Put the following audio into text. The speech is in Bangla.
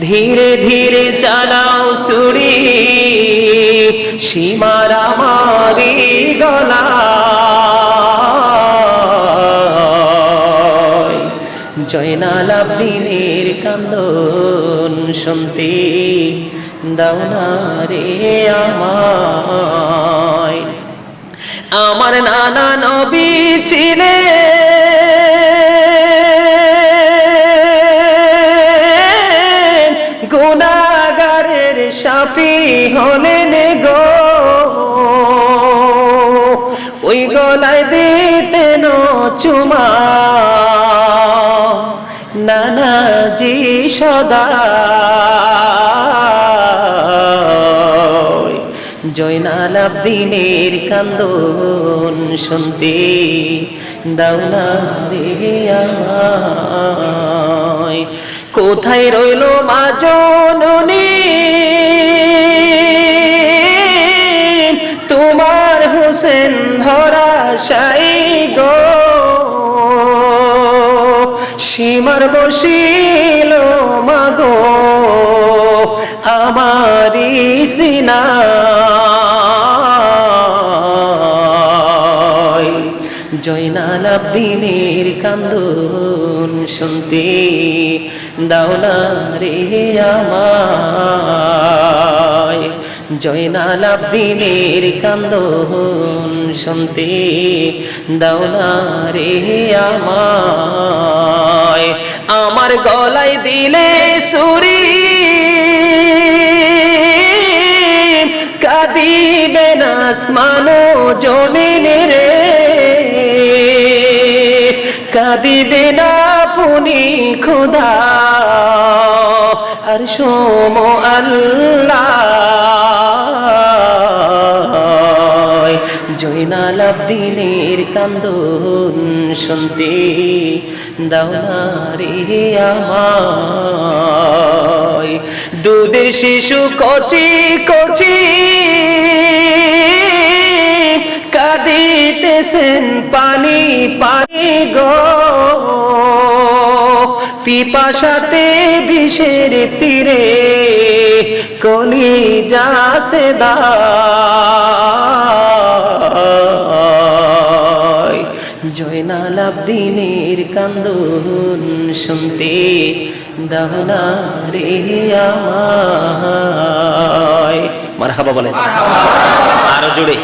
ধীরে ধীরে চালাও সুরি, সীমার আমারি গলা। জয়নাল আব্দিনের কান্দন শুনতে দাও না রে আমায়। আমার নানা নবী ছিলেন সাফি হলেন গো। ওই গলায় দিতেন চুমা। নানাজি সদা। জয়নাল আব্দিনের কান্দন শুনতে দাওনা রে আমায় কোথায় রইল মা জননী? তোমার হোসেন ধরা সাই গো। সীমার বসিল মাগো আমারি সিনা। জয়নাল আব্দিনের কান্দন শুনতে দাওনা রে আমায়। জয়নাল আব্দিনের কান্দন শুনতে দাওনা রে আমায়। আমার গলায় দিলে সুরি কাঁদিবে না আসমানো জমিন রে কাঁদিবে না পুনি খুদা। আর সোম আল্লাহ। জয়নাল আব্দিনের কান্দন শুনতে দাওনারে আমায়। দুধের শিশু কচি কচি কাঁদিতেছেন পানি পানি গো। পিপাসাতে বিষের তীরে কলি যাসে দায় জয়নাল আব্দিনের কান্দন শুনতে দাহনা রে আমায়। মারহাবা বলেন। আরও জোরে।